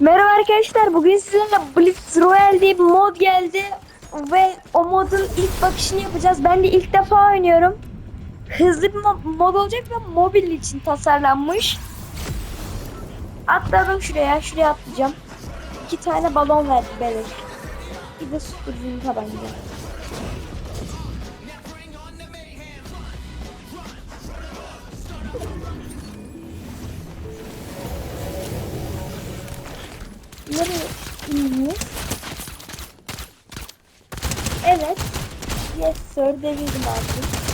Merhaba arkadaşlar. Bugün sizinle Blitz Royale diye bir mod geldi. Ve o modun ilk bakışını yapacağız. Ben de ilk defa oynuyorum. Hızlı bir mo- mod olacak ve mobil için tasarlanmış. Atladım şuraya. Şuraya atlayacağım. İki tane balon verdi beleş. Bir de susturuculu tabanca. Evet. Yes sir devirdim artık.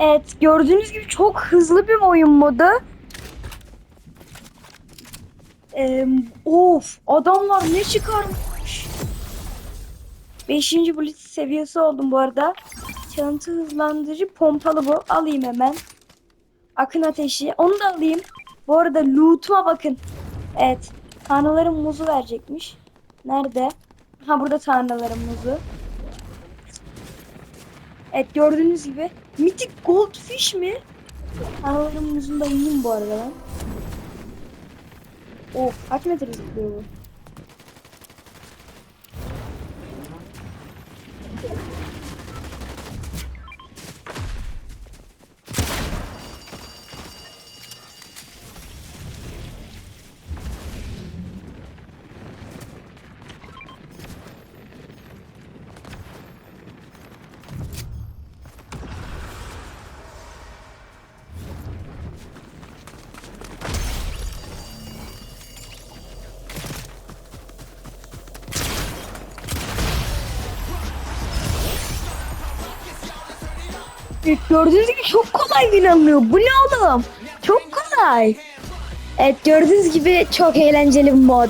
Evet gördüğünüz gibi çok hızlı bir oyun modu. Ee, of adamlar ne çıkarmış. Beşinci blitz seviyesi oldum bu arada. Çalıntı hızlandırıcı pompalı bu. Alayım hemen. Akın ateşi. Onu da alayım. Bu arada loot'uma bakın. Evet. Tanrıların muzu verecekmiş. Nerede? Ha burada tanrıların muzu. Evet gördüğünüz gibi. Mythic Goldfish mi? Muzunu da yiyeyim bu arada ben. Oh kaç metre zıplıyor bu? Gördüğünüz gibi çok kolay win alınıyor. Bu ne oğlum? Çok kolay. Evet gördüğünüz gibi çok eğlenceli bir mod.